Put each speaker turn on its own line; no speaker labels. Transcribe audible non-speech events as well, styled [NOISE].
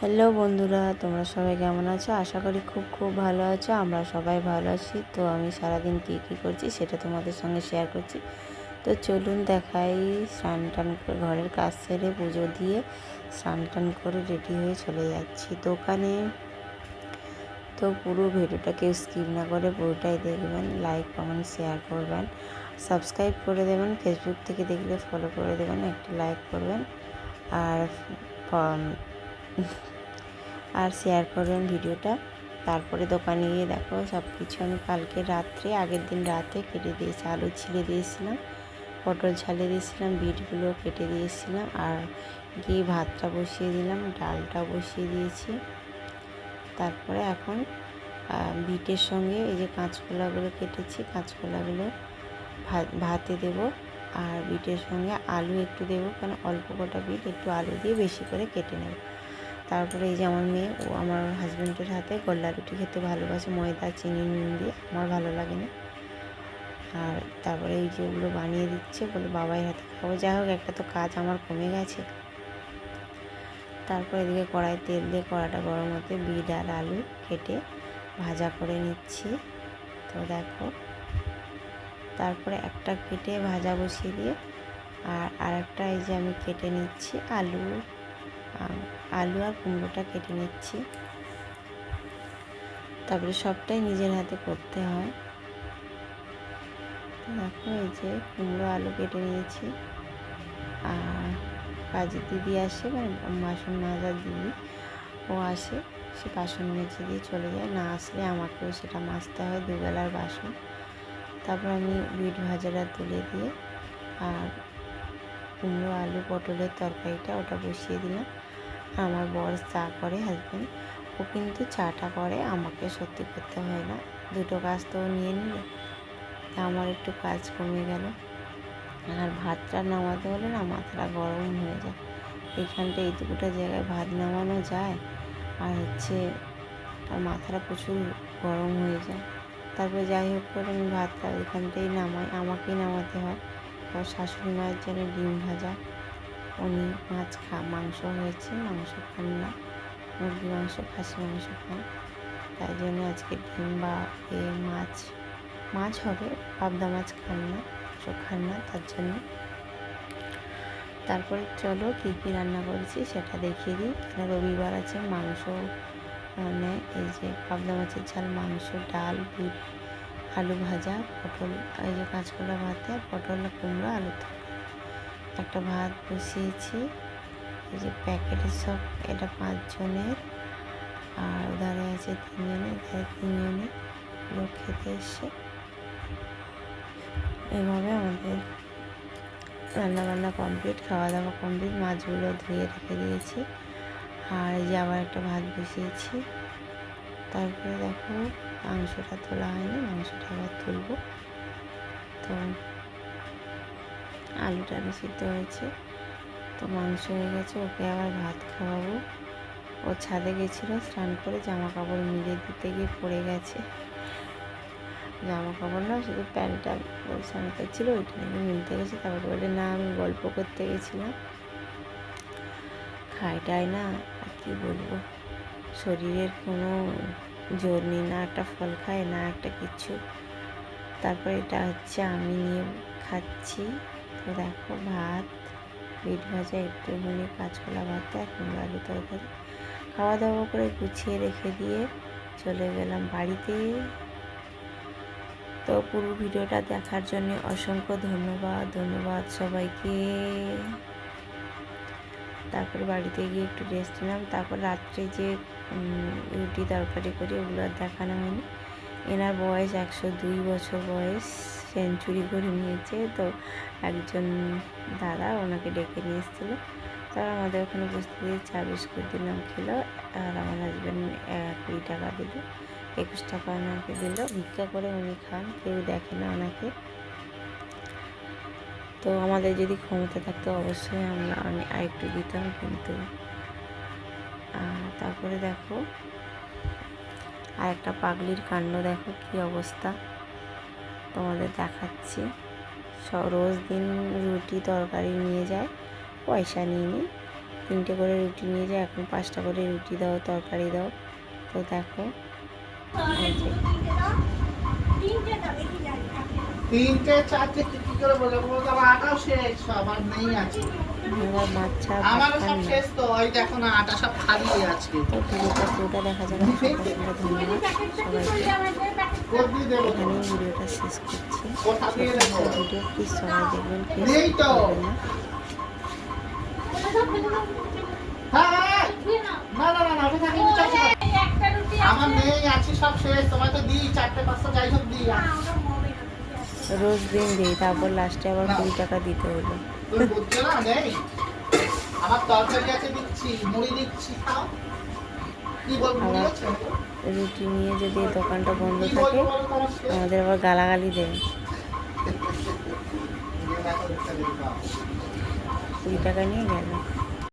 Hello বন্ধুরা, তোমরা সবাই কেমন আছো? আশা করি খুব খুব ভালো আছো, আমরা সবাই ভালো আছি। তো আমি সারাদিন কী কী করছি সেটা তোমাদের সঙ্গে শেয়ার করছি। তো চলুন দেখাই, স্নান টান করে ঘরের কাজ সেরে পুজো দিয়ে স্নান টান করে রেডি হয়ে চলে যাচ্ছি দোকানে। তো পুরো ভিডিওটা কেউ স্কিপ না করে পুরোটাই দেখবেন লাইক কমেন্ট শেয়ার করবেন। সাবস্ক্রাইব করে দেবেন ফেসবুক থেকে দেখলে ফলো করে দেবেন, একটা লাইক করবেন। আর আর শেয়ার করবেন ভিডিওটা। তারপরে দোকানে গিয়ে দেখো সব কিছু আমি কালকে রাত্রে, আগের দিন রাতে কেটে দিয়েছি, আলু ছিলে দিয়েছিলাম, পটল ছালে দিয়েছিলাম, বিটগুলো কেটে দিয়েছিলাম, আর গিয়ে ভাতটা বসিয়ে দিলাম ডালটা বসিয়ে দিয়েছি। তারপরে এখন বিটের সঙ্গে এই যে কাঁচকলাগুলো কেটেছি, কাঁচকলাগুলো ভাতে দেব, আর বিটের সঙ্গে আলু একটু দেবো কারণ অল্প কটা বিট, একটু আলু দিয়ে বেশি করে কেটে নেব। তারপরে এই যে আমার মেয়ে, ও আমার হাজব্যান্ডের হাতে গোল্লা রুটি খেতে ভালোবাসে, ময়দা, চিনি, নুন দিয়ে, আমার ভালো লাগে না। আর তারপরে এই যে ওগুলো বানিয়ে দিচ্ছে, বলে বাবাই হাতে খাব। যাই হোক, একটা তো কাজ আমার কমে গেছে। তারপর এদিকে কড়াই তেল দিয়ে কড়াটা গরম হতে বিট আর আলু কেটে ভাজা করে নিচ্ছি। তো দেখো, তারপরে একটা কেটে ভাজা বসিয়ে দিয়ে, আর আরেকটা এই যে আমি কেটে নিচ্ছি আলু আলু আর কুমড়োটা কেটে নিচ্ছি। তারপরে সবটাই নিজের হাতে করতে হয়। দেখো, এই যে কুমড়ো, আলু কেটে নিয়েছি। আর কাজের দিদি আসে মানে বাসন মাজার দিদি, ও আসে। সে বাসন মেজে দিয়ে চলে যায়। না আসলে আমাকেও সেটা মাজতে হয়, দুবেলার বাসন। তারপর আমি বিট ভাজাটা তুলে দিয়ে আর কুমড়ো, আলু, পটলের তরকারিটা ওটা বসিয়ে দিলাম। আমার বর চা করে হাজব্যান্ড ও কিন্তু চাটা করে, আমাকে সত্যি করতে হয় না। দুটো কাজ তো নিয়ে নিলে আমার একটু কাজ কমে গেল। আর ভাতটা নামাতে হলে না মাথাটা গরম হয়ে যায়। এইখানটা এইটুকুটা জায়গায় ভাত নামানো যায়, আর হচ্ছে আর মাথাটা প্রচুর গরম হয়ে যায়। তারপরে যাই হোক করে আমি ভাতটা ওইখানটাই নামাই, আমাকেই নামাতে হয়। আর শাশুড়ি মায়ের জন্য ডিম ভাজা উনি মাছ খা, মাংস হয়েছে, মাংস খান না। মুরগি, মাংস, খাসি, মাংস খান। তাই জন্য আজকে ডিম বা এ মাছ মাছ হবে, পাবদা মাছ খান না, মাংস খান না, তার জন্য। তারপরে চলো কী কী রান্না করেছি সেটা দেখিয়ে দিই। এখানে রবিবার আছে, মাংস মানে এই যে পাবদা মাছের ঝাল, মাংস, ডাল, বিট, আলু ভাজা, পটল, এই যে কাঁচকলা ভাতে, পটল, কুমড়ো, আলু। একটা ভাত বসিয়েছি। এই যে প্যাকেটের সব, এটা পাঁচজনের। আর ওধারে আছে তিনজনের এধারে তিনজনের লোক খেতে এসছে। এভাবে আমাদের রান্না বান্না কমপ্লিট খাওয়া দাওয়া কমপ্লিট মাছগুলো ধুয়ে রেখে দিয়েছি। আর এই যে আবার একটা ভাত বসিয়েছি। তারপরে দেখো মাংসটা তোলা হয়নি, মাংসটা আবার তুলবো। তো আলুটা সিদ্ধ হয়েছে। তো মাংস হয়ে গেছে, ওকে আবার ভাত খাওয়াবো। ও ছাদে গেছিল, স্নান করে জামা কাপড় মিলে দিতে গিয়ে পড়ে গেছে। জামা কাপড় না, শুধু প্যান্টটা স্নান করছিল ওইটা নাকি মিলতে গেছে। তারপরে বলে না, আমি গল্প করতে গেছিলাম। খাইটাই না, আর কি বলব? শরীরের কোনো জোর নেই, না একটা ফল খায়, না একটা কিছু তারপর এটা হচ্ছে আমি নিয়ে খাচ্ছি। তো দেখো ভাত পিঠ ভাজা, একটু একটুখানি কাঁচকলা ভাত আর কুমড়ো আলু তরকারি। খাওয়া দাওয়া করে গুছিয়ে রেখে দিয়ে চলে গেলাম বাড়িতে। তো পুরো ভিডিওটা দেখার জন্য অসংখ্য ধন্যবাদ ধন্যবাদ সবাইকে। তারপর বাড়িতে গিয়ে একটু রেস্ট নিলাম। তারপর রাত্রে যে রুটি তরকারি করি, ওগুলো দেখানো হয়নি। এনার বয়স একশো দুই বছর বয়স, সেঞ্চুরি করে নিয়েছে। তো একজন দাদা ওনাকে ডেকে নিয়ে এসেছিল। তারা আমাদের ওখানে বসতে দিয়ে চা বিস্কুট দিলাম খেলো আর আমার হাজব্যান্ড কুড়ি টাকা দিল, একুশ টাকা ওনাকে দিল। ভিক্ষা করে উনি খান, কেউ দেখে না ওনাকে। তো আমাদের যদি ক্ষমতা থাকতো অবশ্যই আমরা আরেকটু দিতাম কিন্তু। তারপরে দেখো আর একটা পাগলির কাণ্ড দেখো কি অবস্থা। তোমাদের দেখাচ্ছি। রোজ দিন রুটি তরকারি নিয়ে যায়, পয়সা নিয়ে নিই তিনটে করে রুটি নিয়ে যায়, এখন পাঁচটা করে রুটি দাও, তরকারি দাও। তো দেখো।
তিনটে চারটে কি কি করে বোঝাবো বলতো আমার আটাও শেষ সব আর নেই আছে
আমার বাচ্চা ভাত
আমারও
খান
সব শেষ তো ওই দেখো না আটা সব খালি আছে
পুরোটা দেখা যাবে [LAUGHS] সকলকে ধন্যবাদ। সবাইকে
কোড দিয়ে দেবো। তো।
এখানেই ভিডিওটা শেষ করছি।
কোথা দিয়ে
ছোট্ট
দেবো?
একটা ভিডিও প্লিজ সবাই দেখবেন প্লিজ
নেই তো।
না।
হ্যাঁ না না না না ওটা থাকে না, চারটে করে। আমার নেই আছে সব শেষ। তোমায় তো দিই চারটে পাঁচটা যাই হোক দিই।
রোজ দিন দিই তারপর লাস্টে আবার কুড়ি টাকা দিতে হলো।
তুমি বুঝছ না নেই আমার তরকারি আছে দিচ্ছি মুড়ি দিচ্ছি খাও।
আবার রুটি নিয়ে যদি দোকানটা বন্ধ থাকে? আমাদের আবার গালাগালি
দেখো। [LAUGHS]
কুড়ি টাকা নিয়ে গেল।